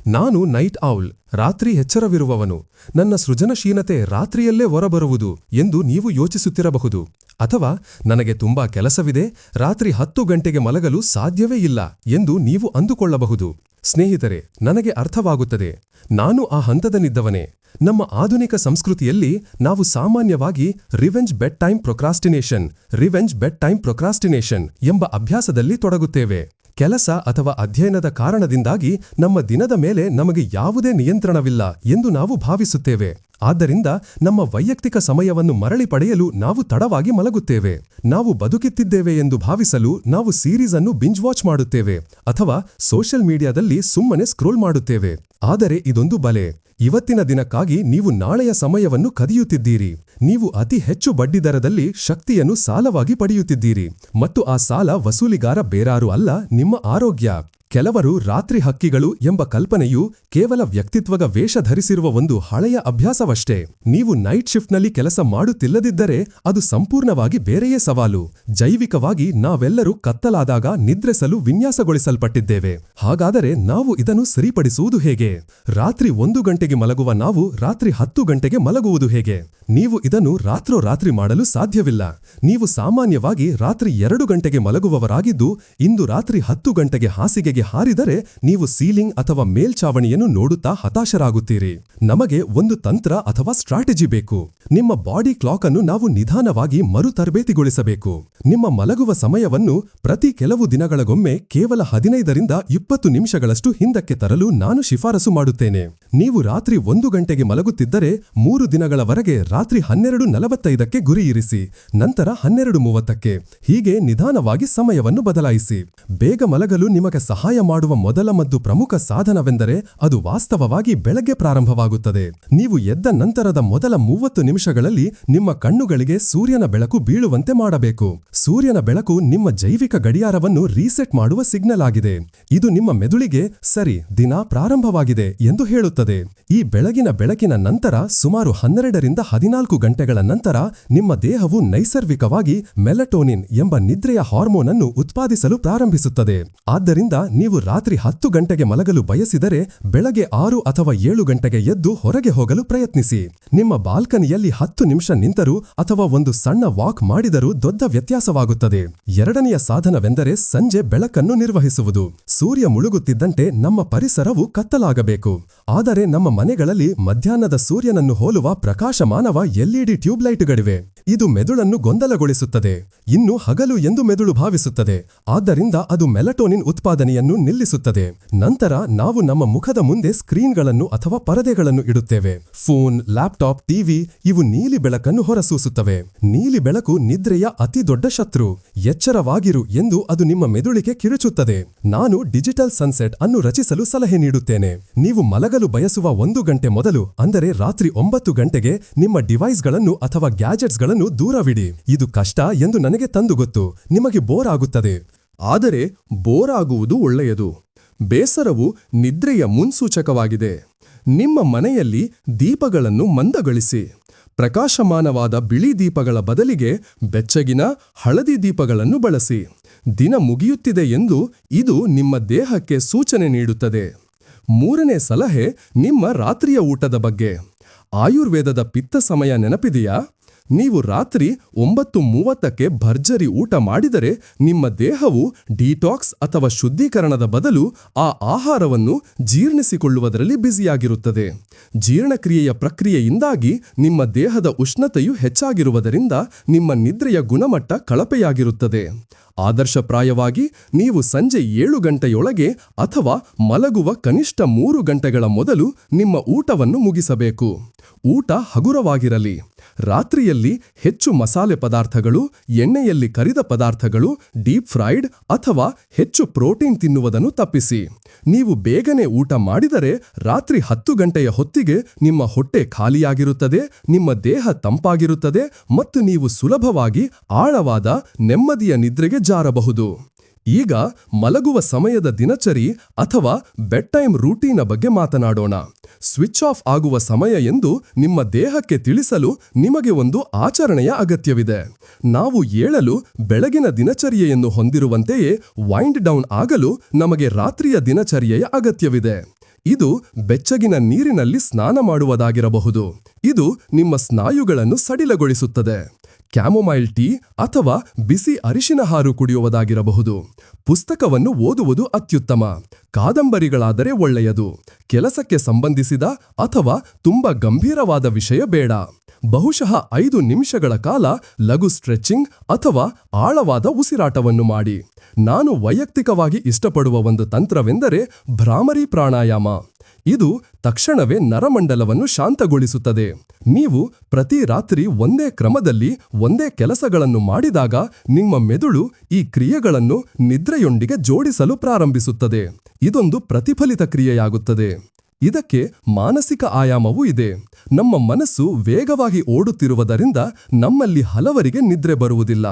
ನಾನು ನೈಟ್ ಔಲ್, ರಾತ್ರಿ ಎಚ್ಚರವಿರುವವನು. ನನ್ನ ಸೃಜನಶೀಲತೆ ರಾತ್ರಿಯಲ್ಲೇ ಹೊರಬರುವುದು ಎಂದು ನೀವು ಯೋಚಿಸುತ್ತಿರಬಹುದು. ಅಥವಾ ನನಗೆ ತುಂಬಾ ಕೆಲಸವಿದೆ, ರಾತ್ರಿ ಹತ್ತು ಗಂಟೆಗೆ ಮಲಗಲು ಸಾಧ್ಯವೇ ಇಲ್ಲ ಎಂದು ನೀವು ಅಂದುಕೊಳ್ಳಬಹುದು. ಸ್ನೇಹಿತರೆ, ನನಗೆ ಅರ್ಥವಾಗುತ್ತದೆ. ನಾನು ಆ ಹಂತದನಿದ್ದವನೇ ನಮ್ಮ ಆಧುನಿಕ ಸಂಸ್ಕೃತಿಯಲ್ಲಿ ನಾವು ಸಾಮಾನ್ಯವಾಗಿ revenge bedtime procrastination, revenge bedtime procrastination ಎಂಬ ಅಭ್ಯಾಸದಲ್ಲಿ ತೊಡಗುತ್ತೇವೆ. ಕೆಲಸ ಅಥವಾ ಅಧ್ಯಯನದ ಕಾರಣದಿಂದಾಗಿ ನಮ್ಮ ದಿನದ ಮೇಲೆ ನಮಗೆ ಯಾವುದೇ ನಿಯಂತ್ರಣವಿಲ್ಲ ಎಂದು ನಾವು ಭಾವಿಸುತ್ತೇವೆ. ಆದ್ದರಿಂದ ನಮ್ಮ ವೈಯಕ್ತಿಕ ಸಮಯವನ್ನು ಮರಳಿ ಪಡೆಯಲು ನಾವು ತಡವಾಗಿ ಮಲಗುತ್ತೇವೆ. ನಾವು ಬದುಕಿತ್ತಿದ್ದೇವೆ ಎಂದು ಭಾವಿಸಲು ನಾವು ಸೀರೀಸ್ ಅನ್ನು ಬಿಂಜ್ ವಾಚ್ ಮಾಡುತ್ತೇವೆ ಅಥವಾ ಸೋಷಿಯಲ್ ಮೀಡಿಯಾದಲ್ಲಿ ಸುಮ್ಮನೆ ಸ್ಕ್ರೋಲ್ ಮಾಡುತ್ತೇವೆ. ಆದರೆ ಇದೊಂದು ಬಲೆ. ಇವತ್ತಿನ ದಿನಕ್ಕಾಗಿ ನೀವು ನಾಳೆಯ ಸಮಯವನ್ನು ಕದಿಯುತ್ತಿದ್ದೀರಿ. ನೀವು ಅತಿ ಹೆಚ್ಚು ಬಡ್ಡಿದರದಲ್ಲಿ ಶಕ್ತಿಯನ್ನು ಸಾಲವಾಗಿ ಪಡೆಯುತ್ತಿದ್ದೀರಿ. ಮತ್ತು ಆ ಸಾಲ ವಸೂಲಿಗಾರ ಬೇರಾರು ಅಲ್ಲ, ನಿಮ್ಮ ಆರೋಗ್ಯ. ಕೆಲವರು ರಾತ್ರಿ ಹಕ್ಕಿಗಳು ಎಂಬ ಕಲ್ಪನೆಯು ಕೇವಲ ವ್ಯಕ್ತಿತ್ವಗ ವೇಷ ಧರಿಸಿರುವ ಒಂದು ಹಳೆಯ ಅಭ್ಯಾಸವಷ್ಟೇ. ನೀವು ನೈಟ್ ಶಿಫ್ಟ್ನಲ್ಲಿ ಕೆಲಸ ಮಾಡುತ್ತಿಲ್ಲದಿದ್ದರೆ ಅದು ಸಂಪೂರ್ಣವಾಗಿ ಬೇರೆಯೇ ಸವಾಲು. ಜೈವಿಕವಾಗಿ ನಾವೆಲ್ಲರೂ ಕತ್ತಲಾದಾಗ ನಿದ್ರೆಸಲು ವಿನ್ಯಾಸಗೊಳಿಸಲ್ಪಟ್ಟಿದ್ದೇವೆ. ಹಾಗಾದರೆ ನಾವು ಇದನ್ನು ಸರಿಪಡಿಸುವುದು ಹೇಗೆ? ರಾತ್ರಿ ಒಂದು ಗಂಟೆಗೆ ಮಲಗುವ ನಾವು ರಾತ್ರಿ ಹತ್ತು ಗಂಟೆಗೆ ಮಲಗುವುದು ಹೇಗೆ? ನೀವು ಇದನ್ನು ರಾತ್ರೋರಾತ್ರಿ ಮಾಡಲು ಸಾಧ್ಯವಿಲ್ಲ. ನೀವು ಸಾಮಾನ್ಯವಾಗಿ ರಾತ್ರಿ ಎರಡು ಗಂಟೆಗೆ ಮಲಗುವವರಾಗಿದ್ದು, ಇಂದು ರಾತ್ರಿ ಹತ್ತು ಗಂಟೆಗೆ ಹಾಸಿಗೆಗೆ ಹಾರಿದರೆ ನೀವು ಸೀಲಿಂಗ್ ಅಥವಾ ಮೇಲ್ಛಾವಣಿಯನ್ನು ನೋಡುತ್ತಾ ಹತಾಶರಾಗುತ್ತೀರಿ. ನಮಗೆ ಒಂದು ತಂತ್ರ ಅಥವಾ ಸ್ಟ್ರಾಟಜಿ ಬೇಕು. ನಿಮ್ಮ ಬಾಡಿ ಕ್ಲಾಕ್ ಅನ್ನು ನಾವು ನಿಧಾನವಾಗಿ ಮರುತರಬೇತಿಗೊಳಿಸಬೇಕು. ನಿಮ್ಮ ಮಲಗುವ ಸಮಯವನ್ನು ಪ್ರತಿ ಕೆಲವು ದಿನಗಳಿಗೊಮ್ಮೆ ಕೇವಲ ಹದಿನೈದರಿಂದ ಇಪ್ಪತ್ತು ನಿಮಿಷಗಳಷ್ಟು ಹಿಂದಕ್ಕೆ ತರಲು ನಾನು ಶಿಫಾರಸು ಮಾಡುತ್ತೇನೆ. ನೀವು ರಾತ್ರಿ ಒಂದು ಗಂಟೆಗೆ ಮಲಗುತ್ತಿದ್ದರೆ ಮೂರು ದಿನಗಳವರೆಗೆ ರಾತ್ರಿ ಹನ್ನೆರಡು ನಲವತ್ತೈದಕ್ಕೆ ಗುರಿಯಿರಿಸಿ, ನಂತರ ಹನ್ನೆರಡು ಮೂವತ್ತಕ್ಕೆ ಹೀಗೆ ನಿಧಾನವಾಗಿ ಸಮಯವನ್ನು ಬದಲಾಯಿಸಿ. ಬೇಗ ಮಲಗಲು ನಿಮಗೆ ಸಹಾಯ ಮಾಡುವ ಮೊದಲ ಮತ್ತು ಪ್ರಮುಖ ಸಾಧನವೆಂದರೆ ಅದು ವಾಸ್ತವವಾಗಿ ಬೆಳಗ್ಗೆ ಪ್ರಾರಂಭವಾಗುತ್ತದೆ. ನೀವು ಎದ್ದ ನಂತರದ ಮೊದಲ ಮೂವತ್ತು ನಿಮಿಷಗಳಲ್ಲಿ ನಿಮ್ಮ ಕಣ್ಣುಗಳಿಗೆ ಸೂರ್ಯನ ಬೆಳಕು ಬೀಳುವಂತೆ ಮಾಡಬೇಕು. ಸೂರ್ಯನ ಬೆಳಕು ನಿಮ್ಮ ಜೈವಿಕ ಗಡಿಯಾರವನ್ನು ರೀಸೆಟ್ ಮಾಡುವ ಸಿಗ್ನಲ್ ಆಗಿದೆ. ಇದು ನಿಮ್ಮ ಮೆದುಳಿಗೆ, ಸರಿ, ದಿನ ಪ್ರಾರಂಭವಾಗಿದೆ ಎಂದು ಹೇಳುತ್ತದೆ. ಈ ಬೆಳಗಿನ ಬೆಳಕಿನ ನಂತರ ಸುಮಾರು ಹನ್ನೆರಡರಿಂದ ಹದಿನಾಲ್ಕು ಗಂಟೆಗಳ ನಂತರ ನಿಮ್ಮ ದೇಹವು ನೈಸರ್ಗಿಕವಾಗಿ ಮೆಲಟೋನಿನ್ ಎಂಬ ನಿದ್ರೆಯ ಹಾರ್ಮೋನ್ ಅನ್ನು ಉತ್ಪಾದಿಸಲು ಪ್ರಾರಂಭಿಸುತ್ತದೆ. ಆದ್ದರಿಂದ ನೀವು ರಾತ್ರಿ ಹತ್ತು ಗಂಟೆಗೆ ಮಲಗಲು ಬಯಸಿದರೆ ಬೆಳಗ್ಗೆ ಆರು ಅಥವಾ ಏಳು ಗಂಟೆಗೆ ಎದ್ದು ಹೊರಗೆ ಹೋಗಲು ಪ್ರಯತ್ನಿಸಿ. ನಿಮ್ಮ ಬಾಲ್ಕನಿಯಲ್ಲಿ ಹತ್ತು ನಿಮಿಷ ನಿಂತರೂ ಅಥವಾ ಒಂದು ಸಣ್ಣ ವಾಕ್ ಮಾಡಿದರೂ ದೊಡ್ಡ ವ್ಯತ್ಯಾಸವಾಗುತ್ತದೆ. ಎರಡನೆಯ ಸಾಧನವೆಂದರೆ ಸಂಜೆ ಬೆಳಕನ್ನು ನಿರ್ವಹಿಸುವುದು. ಸೂರ್ಯ ಮುಳುಗುತ್ತಿದ್ದಂತೆ ನಮ್ಮ ಪರಿಸರವು ಕತ್ತಲಾಗಬೇಕು. ಆದರೆ ನಮ್ಮ ಮನೆಗಳಲ್ಲಿ ಮಧ್ಯಾಹ್ನದ ಸೂರ್ಯನನ್ನು ಹೋಲುವ ಪ್ರಕಾಶಮಾನವ ಎಲ್ಇಡಿ ಟ್ಯೂಬ್ಲೈಟ್ಗಳಿವೆ. ಇದು ಮೆದುಳನ್ನು ಗೊಂದಲಗೊಳಿಸುತ್ತದೆ. ಇನ್ನು ಹಗಲು ಎಂದು ಮೆದುಳು ಭಾವಿಸುತ್ತದೆ. ಆದ್ದರಿಂದ ಅದು ಮೆಲಟೋನಿನ್ ಉತ್ಪಾದನೆಯನ್ನು ನಿಲ್ಲಿಸುತ್ತದೆ. ನಂತರ ನಾವು ನಮ್ಮ ಮುಖದ ಮುಂದೆ ಸ್ಕ್ರೀನ್ಗಳನ್ನು ಅಥವಾ ಪರದೆಗಳನ್ನು ಇಡುತ್ತೇವೆ. ಫೋನ್, ಲ್ಯಾಪ್ಟಾಪ್, ಟಿವಿ ಇವು ನೀಲಿ ಬೆಳಕನ್ನು ಹೊರಸೂಸುತ್ತವೆ. ನೀಲಿ ಬೆಳಕು ನಿದ್ರೆಯ ಅತಿ ದೊಡ್ಡ ಶತ್ರು. ಎಚ್ಚರವಾಗಿರು ಎಂದು ಅದು ನಿಮ್ಮ ಮೆದುಳಿಗೆ ಕಿರುಚುತ್ತದೆ. ನಾನು ಡಿಜಿಟಲ್ ಸನ್ಸೆಟ್ ಅನ್ನು ರಚಿಸಲು ಸಲಹೆ ನೀಡುತ್ತೇನೆ. ನೀವು ಮಲಗಲು ಬಯಸುವ ಒಂದು ಗಂಟೆ ಮೊದಲು, ಅಂದರೆ ರಾತ್ರಿ ಒಂಬತ್ತು ಗಂಟೆಗೆ, ನಿಮ್ಮ ಡಿವೈಸ್ಗಳನ್ನು ಅಥವಾ ಗ್ಯಾಜೆಟ್ಸ್ಗಳನ್ನು ದೂರವಿಡಿ. ಇದು ಕಷ್ಟ ಎಂದು ನನಗೆ ತಂದು ಗೊತ್ತು. ನಿಮಗೆ ಬೋರ್ ಆಗುತ್ತದೆ. ಆದರೆ ಬೋರ್ ಆಗುವುದು ಒಳ್ಳೆಯದು. ಬೇಸರವು ನಿದ್ರೆಯ ಮುನ್ಸೂಚಕವಾಗಿದೆ. ನಿಮ್ಮ ಮನೆಯಲ್ಲಿ ದೀಪಗಳನ್ನು ಮಂದಗೊಳಿಸಿ. ಪ್ರಕಾಶಮಾನವಾದ ಬಿಳಿ ದೀಪಗಳ ಬದಲಿಗೆ ಬೆಚ್ಚಗಿನ ಹಳದಿ ದೀಪಗಳನ್ನು ಬಳಸಿ. ದಿನ ಮುಗಿಯುತ್ತಿದೆ ಎಂದು ಇದು ನಿಮ್ಮ ದೇಹಕ್ಕೆ ಸೂಚನೆ ನೀಡುತ್ತದೆ. ಮೂರನೇ ಸಲಹೆ ನಿಮ್ಮ ರಾತ್ರಿಯ ಊಟದ ಬಗ್ಗೆ. ಆಯುರ್ವೇದದ ಪಿತ್ತ ಸಮಯ ನೆನಪಿದೆಯಾ? ನೀವು ರಾತ್ರಿ ಒಂಬತ್ತು ಮೂವತ್ತಕ್ಕೆ ಭರ್ಜರಿ ಊಟ ಮಾಡಿದರೆ ನಿಮ್ಮ ದೇಹವು ಡಿಟಾಕ್ಸ್ ಅಥವಾ ಶುದ್ಧೀಕರಣದ ಬದಲು ಆ ಆಹಾರವನ್ನು ಜೀರ್ಣಿಸಿಕೊಳ್ಳುವುದರಲ್ಲಿ ಬ್ಯುಸಿಯಾಗಿರುತ್ತದೆ. ಜೀರ್ಣಕ್ರಿಯೆಯ ಪ್ರಕ್ರಿಯೆಯಿಂದಾಗಿ ನಿಮ್ಮ ದೇಹದ ಉಷ್ಣತೆಯು ಹೆಚ್ಚಾಗಿರುವುದರಿಂದ ನಿಮ್ಮ ನಿದ್ರೆಯ ಗುಣಮಟ್ಟ ಕಳಪೆಯಾಗಿರುತ್ತದೆ. ಆದರ್ಶಪ್ರಾಯವಾಗಿ ನೀವು ಸಂಜೆ ಏಳು ಗಂಟೆಯೊಳಗೆ ಅಥವಾ ಮಲಗುವ ಕನಿಷ್ಠ ಮೂರು ಗಂಟೆಗಳ ಮೊದಲು ನಿಮ್ಮ ಊಟವನ್ನು ಮುಗಿಸಬೇಕು. ಊಟ ಹಗುರವಾಗಿರಲಿ. ರಾತ್ರಿಯಲ್ಲಿ ಹೆಚ್ಚು ಮಸಾಲೆ ಪದಾರ್ಥಗಳು, ಎಣ್ಣೆಯಲ್ಲಿ ಕರಿದ ಪದಾರ್ಥಗಳು, ಡೀಪ್ ಫ್ರೈಡ್ ಅಥವಾ ಹೆಚ್ಚು ಪ್ರೋಟೀನ್ ತಿನ್ನುವುದನ್ನು ತಪ್ಪಿಸಿ. ನೀವು ಬೇಗನೆ ಊಟ ಮಾಡಿದರೆ ರಾತ್ರಿ ಹತ್ತು ಗಂಟೆಯ ಹೊತ್ತಿಗೆ ನಿಮ್ಮ ಹೊಟ್ಟೆ ಖಾಲಿಯಾಗಿರುತ್ತದೆ, ನಿಮ್ಮ ದೇಹ ತಂಪಾಗಿರುತ್ತದೆ ಮತ್ತು ನೀವು ಸುಲಭವಾಗಿ ಆಳವಾದ ನೆಮ್ಮದಿಯ ನಿದ್ರೆಗೆ ಜಾರಬಹುದು. ಈಗ ಮಲಗುವ ಸಮಯದ ದಿನಚರಿ ಅಥವಾ ಬೆಡ್ ಟೈಮ್ ರೂಟೀನ ಬಗ್ಗೆ ಮಾತನಾಡೋಣ. ಸ್ವಿಚ್ ಆಫ್ ಆಗುವ ಸಮಯ ಎಂದು ನಿಮ್ಮ ದೇಹಕ್ಕೆ ತಿಳಿಸಲು ನಿಮಗೆ ಒಂದು ಆಚರಣೆಯ ಅಗತ್ಯವಿದೆ. ನಾವು ಏಳಲು ಬೆಳಗಿನ ದಿನಚರ್ಯೆಯನ್ನು ಹೊಂದಿರುವಂತೆಯೇ ವೈಂಡ್ ಡೌನ್ ಆಗಲು ನಮಗೆ ರಾತ್ರಿಯ ದಿನಚರ್ಯೆಯ ಅಗತ್ಯವಿದೆ. ಇದು ಬೆಚ್ಚಗಿನ ನೀರಿನಲ್ಲಿ ಸ್ನಾನ ಮಾಡುವುದಾಗಿರಬಹುದು. ಇದು ನಿಮ್ಮ ಸ್ನಾಯುಗಳನ್ನು ಸಡಿಲಗೊಳಿಸುತ್ತದೆ. ಕ್ಯಾಮೊಮೈಲ್ ಟೀ ಅಥವಾ ಬಿಸಿ ಅರಿಶಿನ ಹಾರು ಕುಡಿಯುವುದಾಗಿರಬಹುದು. ಪುಸ್ತಕವನ್ನು ಓದುವುದು ಅತ್ಯುತ್ತಮ. ಕಾದಂಬರಿಗಳಾದರೆ ಒಳ್ಳೆಯದು. ಕೆಲಸಕ್ಕೆ ಸಂಬಂಧಿಸಿದ ಅಥವಾ ತುಂಬ ಗಂಭೀರವಾದ ವಿಷಯ ಬೇಡ. ಬಹುಶಃ ಐದು ನಿಮಿಷಗಳ ಕಾಲ ಲಘು ಸ್ಟ್ರೆಚಿಂಗ್ ಅಥವಾ ಆಳವಾದ ಉಸಿರಾಟವನ್ನು ಮಾಡಿ. ನಾನು ವೈಯಕ್ತಿಕವಾಗಿ ಇಷ್ಟಪಡುವ ಒಂದು ತಂತ್ರವೆಂದರೆ ಭ್ರಾಮರಿ ಪ್ರಾಣಾಯಾಮ. ಇದು ತಕ್ಷಣವೇ ನರಮಂಡಲವನ್ನು ಶಾಂತಗೊಳಿಸುತ್ತದೆ. ನೀವು ಪ್ರತಿ ರಾತ್ರಿ ಒಂದೇ ಕ್ರಮದಲ್ಲಿ ಒಂದೇ ಕೆಲಸಗಳನ್ನು ಮಾಡಿದಾಗ ನಿಮ್ಮ ಮೆದುಳು ಈ ಕ್ರಿಯೆಗಳನ್ನು ನಿದ್ರೆಯೊಂದಿಗೆ ಜೋಡಿಸಲು ಪ್ರಾರಂಭಿಸುತ್ತದೆ. ಇದೊಂದು ಪ್ರತಿಫಲಿತ ಕ್ರಿಯೆಯಾಗುತ್ತದೆ. ಇದಕ್ಕೆ ಮಾನಸಿಕ ಆಯಾಮವೂ ಇದೆ. ನಮ್ಮ ಮನಸ್ಸು ವೇಗವಾಗಿ ಓಡುತ್ತಿರುವುದರಿಂದ ನಮ್ಮಲ್ಲಿ ಹಲವರಿಗೆ ನಿದ್ರೆ ಬರುವುದಿಲ್ಲ.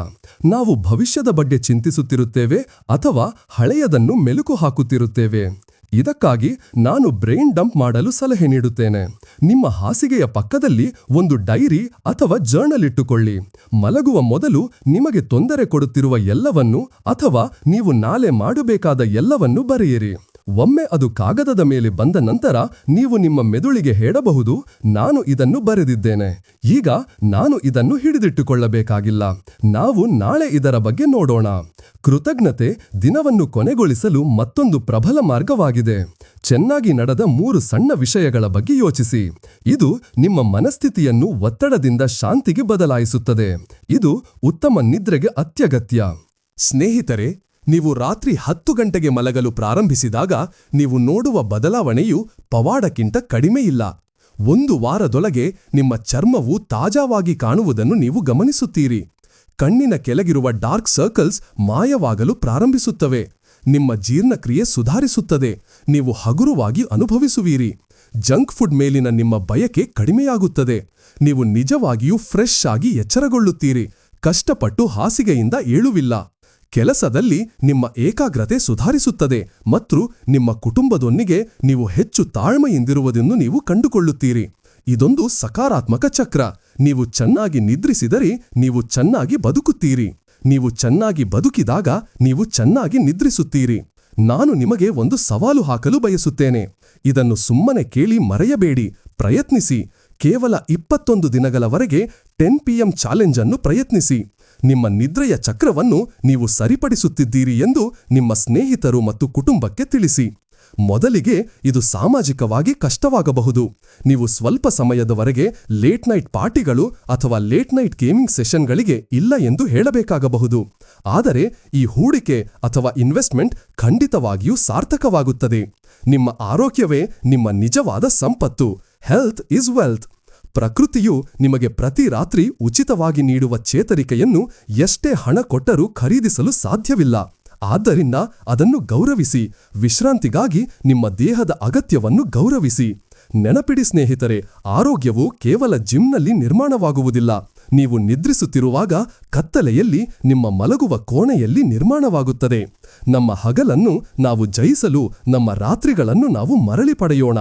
ನಾವು ಭವಿಷ್ಯದ ಬಗ್ಗೆ ಚಿಂತಿಸುತ್ತಿರುತ್ತೇವೆ ಅಥವಾ ಹಳೆಯದನ್ನು ಮೆಲುಕು ಹಾಕುತ್ತಿರುತ್ತೇವೆ. ಇದಕ್ಕಾಗಿ ನಾನು ಬ್ರೈನ್ ಡಂಪ್ ಮಾಡಲು ಸಲಹೆ ನೀಡುತ್ತೇನೆ. ನಿಮ್ಮ ಹಾಸಿಗೆಯ ಪಕ್ಕದಲ್ಲಿ ಒಂದು ಡೈರಿ ಅಥವಾ ಜರ್ನಲ್ ಇಟ್ಟುಕೊಳ್ಳಿ. ಮಲಗುವ ಮೊದಲು ನಿಮಗೆ ತೊಂದರೆ ಕೊಡುತ್ತಿರುವ ಎಲ್ಲವನ್ನು ಅಥವಾ ನೀವು ನಾಳೆ ಮಾಡಬೇಕಾದ ಎಲ್ಲವನ್ನು ಬರೆಯಿರಿ. ಒಮ್ಮೆ ಅದು ಕಾಗದದ ಮೇಲೆ ಬಂದ ನಂತರ ನೀವು ನಿಮ್ಮ ಮೆದುಳಿಗೆ ಹೇಳಬಹುದು, ನಾನು ಇದನ್ನು ಬರೆದಿದ್ದೇನೆ. ಈಗ ನಾನು ಇದನ್ನು ಹಿಡಿದಿಟ್ಟುಕೊಳ್ಳಬೇಕಾಗಿಲ್ಲ. ನಾವು ನಾಳೆ ಇದರ ಬಗ್ಗೆ ನೋಡೋಣ. ಕೃತಜ್ಞತೆ ದಿನವನ್ನು ಕೊನೆಗೊಳಿಸಲು ಮತ್ತೊಂದು ಪ್ರಬಲ ಮಾರ್ಗವಾಗಿದೆ. ಚೆನ್ನಾಗಿ ನಡೆದ ಮೂರು ಸಣ್ಣ ವಿಷಯಗಳ ಬಗ್ಗೆ ಯೋಚಿಸಿ. ಇದು ನಿಮ್ಮ ಮನಸ್ಥಿತಿಯನ್ನು ಒತ್ತಡದಿಂದ ಶಾಂತಿಗೆ ಬದಲಾಯಿಸುತ್ತದೆ. ಇದು ಉತ್ತಮ ನಿದ್ರೆಗೆ ಅತ್ಯಗತ್ಯ. ಸ್ನೇಹಿತರೆ ನೀವು ರಾತ್ರಿ ಹತ್ತು ಗಂಟೆಗೆ ಮಲಗಲು ಪ್ರಾರಂಭಿಸಿದಾಗ ನೀವು ನೋಡುವ ಬದಲಾವಣೆಯು ಪವಾಡಕ್ಕಿಂತ ಕಡಿಮೆಯಿಲ್ಲ ಒಂದು ವಾರದೊಳಗೆ ನಿಮ್ಮ ಚರ್ಮವು ತಾಜಾವಾಗಿ ಕಾಣುವುದನ್ನು ನೀವು ಗಮನಿಸುತ್ತೀರಿ. ಕಣ್ಣಿನ ಕೆಳಗಿರುವ ಡಾರ್ಕ್ ಸರ್ಕಲ್ಸ್ ಮಾಯವಾಗಲು ಪ್ರಾರಂಭಿಸುತ್ತವೆ. ನಿಮ್ಮ ಜೀರ್ಣಕ್ರಿಯೆ ಸುಧಾರಿಸುತ್ತದೆ. ನೀವು ಹಗುರವಾಗಿ ಅನುಭವಿಸುವಿರಿ. ಜಂಕ್ ಫುಡ್ ಮೇಲಿನ ನಿಮ್ಮ ಬಯಕೆ ಕಡಿಮೆಯಾಗುತ್ತದೆ. ನೀವು ನಿಜವಾಗಿಯೂ ಫ್ರೆಶ್ ಆಗಿ ಎಚ್ಚರಗೊಳ್ಳುತ್ತೀರಿ. ಕಷ್ಟಪಟ್ಟು ಹಾಸಿಗೆಯಿಂದ ಏಳುವಿಲ್ಲ. ಕೆಲಸದಲ್ಲಿ ನಿಮ್ಮ ಏಕಾಗ್ರತೆ ಸುಧಾರಿಸುತ್ತದೆ ಮತ್ತು ನಿಮ್ಮ ಕುಟುಂಬದೊಂದಿಗೆ ನೀವು ಹೆಚ್ಚು ತಾಳ್ಮೆಯಿಂದಿರುವುದನ್ನು ನೀವು ಕಂಡುಕೊಳ್ಳುತ್ತೀರಿ. ಇದೊಂದು ಸಕಾರಾತ್ಮಕ ಚಕ್ರ. ನೀವು ಚೆನ್ನಾಗಿ ನಿದ್ರಿಸಿದರೆ ನೀವು ಚೆನ್ನಾಗಿ ಬದುಕುತ್ತೀರಿ. ನೀವು ಚೆನ್ನಾಗಿ ಬದುಕಿದಾಗ ನೀವು ಚೆನ್ನಾಗಿ ನಿದ್ರಿಸುತ್ತೀರಿ. ನಾನು ನಿಮಗೆ ಒಂದು ಸವಾಲು ಹಾಕಲು ಬಯಸುತ್ತೇನೆ. ಇದನ್ನು ಸುಮ್ಮನೆ ಕೇಳಿ ಮರೆಯಬೇಡಿ. ಪ್ರಯತ್ನಿಸಿ. ಕೇವಲ ಇಪ್ಪತ್ತೊಂದು ದಿನಗಳವರೆಗೆ ಟೆನ್ ಪಿಎಂ ಚಾಲೆಂಜ್ ಅನ್ನು ಪ್ರಯತ್ನಿಸಿ. ನಿಮ್ಮ ನಿದ್ರೆಯ ಚಕ್ರವನ್ನು ನೀವು ಸರಿಪಡಿಸುತ್ತಿದ್ದೀರಿ ಎಂದು ನಿಮ್ಮ ಸ್ನೇಹಿತರು ಮತ್ತು ಕುಟುಂಬಕ್ಕೆ ತಿಳಿಸಿ. ಮೊದಲಿಗೆ ಇದು ಸಾಮಾಜಿಕವಾಗಿ ಕಷ್ಟವಾಗಬಹುದು. ನೀವು ಸ್ವಲ್ಪ ಸಮಯದವರೆಗೆ ಲೇಟ್ ನೈಟ್ ಪಾರ್ಟಿಗಳು ಅಥವಾ ಲೇಟ್ ನೈಟ್ ಗೇಮಿಂಗ್ ಸೆಷನ್ಗಳಿಗೆ ಇಲ್ಲ ಎಂದು ಹೇಳಬೇಕಾಗಬಹುದು. ಆದರೆ ಈ ಹೂಡಿಕೆ ಅಥವಾ ಇನ್ವೆಸ್ಟ್ಮೆಂಟ್ ಖಂಡಿತವಾಗಿಯೂ ಸಾರ್ಥಕವಾಗುತ್ತದೆ. ನಿಮ್ಮ ಆರೋಗ್ಯವೇ ನಿಮ್ಮ ನಿಜವಾದ ಸಂಪತ್ತು. Health is wealth. ಪ್ರಕೃತಿಯು ನಿಮಗೆ ಪ್ರತಿ ರಾತ್ರಿ ಉಚಿತವಾಗಿ ನೀಡುವ ಚೇತರಿಕೆಯನ್ನು ಎಷ್ಟೇ ಹಣ ಕೊಟ್ಟರೂ ಖರೀದಿಸಲು ಸಾಧ್ಯವಿಲ್ಲ. ಆದ್ದರಿಂದ ಅದನ್ನು ಗೌರವಿಸಿ, ವಿಶ್ರಾಂತಿಗಾಗಿ ನಿಮ್ಮ ದೇಹದ ಅಗತ್ಯವನ್ನು ಗೌರವಿಸಿ. ನೆನಪಿಡಿ ಸ್ನೇಹಿತರೆ, ಆರೋಗ್ಯವು ಕೇವಲ ಜಿಮ್ನಲ್ಲಿ ನಿರ್ಮಾಣವಾಗುವುದಿಲ್ಲ. ನೀವು ನಿದ್ರಿಸುತ್ತಿರುವಾಗ ಕತ್ತಲೆಯಲ್ಲಿ ನಿಮ್ಮ ಮಲಗುವ ಕೋಣೆಯಲ್ಲಿ ನಿರ್ಮಾಣವಾಗುತ್ತದೆ. ನಮ್ಮ ಹಗಲನ್ನು ನಾವು ಜಯಿಸಲು, ನಮ್ಮ ರಾತ್ರಿಗಳನ್ನು ನಾವು ಮರಳಿ ಪಡೆಯೋಣ.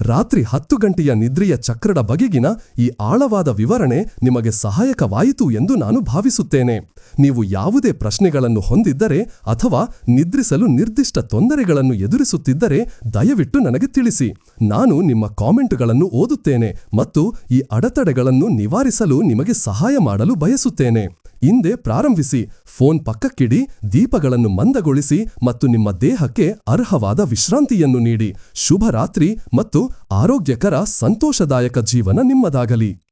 ರಾತ್ರಿ ಹತ್ತು ಗಂಟೆಯ ನಿದ್ರೆಯ ಚಕ್ರದ ಬಗೆಗಿನ ಈ ಆಳವಾದ ವಿವರಣೆ ನಿಮಗೆ ಸಹಾಯಕವಾಯಿತು ಎಂದು ನಾನು ಭಾವಿಸುತ್ತೇನೆ. ನೀವು ಯಾವುದೇ ಪ್ರಶ್ನೆಗಳನ್ನು ಹೊಂದಿದ್ದರೆ ಅಥವಾ ನಿದ್ರಿಸಲು ನಿರ್ದಿಷ್ಟ ತೊಂದರೆಗಳನ್ನು ಎದುರಿಸುತ್ತಿದ್ದರೆ ದಯವಿಟ್ಟು ನನಗೆ ತಿಳಿಸಿ. ನಾನು ನಿಮ್ಮ ಕಾಮೆಂಟ್ಗಳನ್ನು ಓದುತ್ತೇನೆ ಮತ್ತು ಈ ಅಡೆತಡೆಗಳನ್ನು ನಿವಾರಿಸಲು ನಿಮಗೆ ಸಹಾಯ ಮಾಡಲು ಬಯಸುತ್ತೇನೆ. ಹಿಂದೆ ಪ್ರಾರಂಭಿಸಿ, ಫೋನ್ ಪಕ್ಕಕ್ಕಿಡಿ, ದೀಪಗಳನ್ನು ಮಂದಗೊಳಿಸಿ ಮತ್ತು ನಿಮ್ಮ ದೇಹಕ್ಕೆ ಅರ್ಹವಾದ ವಿಶ್ರಾಂತಿಯನ್ನು ನೀಡಿ. ಶುಭರಾತ್ರಿ ಮತ್ತು ಆರೋಗ್ಯಕರ ಸಂತೋಷದಾಯಕ ಜೀವನ ನಿಮ್ಮದಾಗಲಿ.